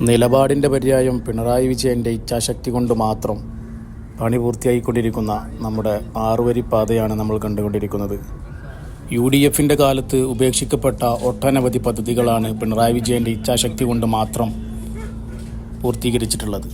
നിലപാടിന്റെ പര്യായം പിണറായി വിജയന്റെ ഇച്ഛാശക്തി കൊണ്ട് മാത്രം പണി പൂർത്തിയായിക്കൊണ്ടിരിക്കുന്ന നമ്മുടെ ആറുവരി പാതയാണ് നമ്മൾ കണ്ടുകൊണ്ടിരിക്കുന്നത്. യു ഡി എഫിന്റെ കാലത്ത് ഉപേക്ഷിക്കപ്പെട്ട ഒട്ടനവധി പദ്ധതികളാണ് പിണറായി വിജയന്റെ ഇച്ഛാശക്തി കൊണ്ട് മാത്രം പൂർത്തീകരിച്ചിട്ടുള്ളത്.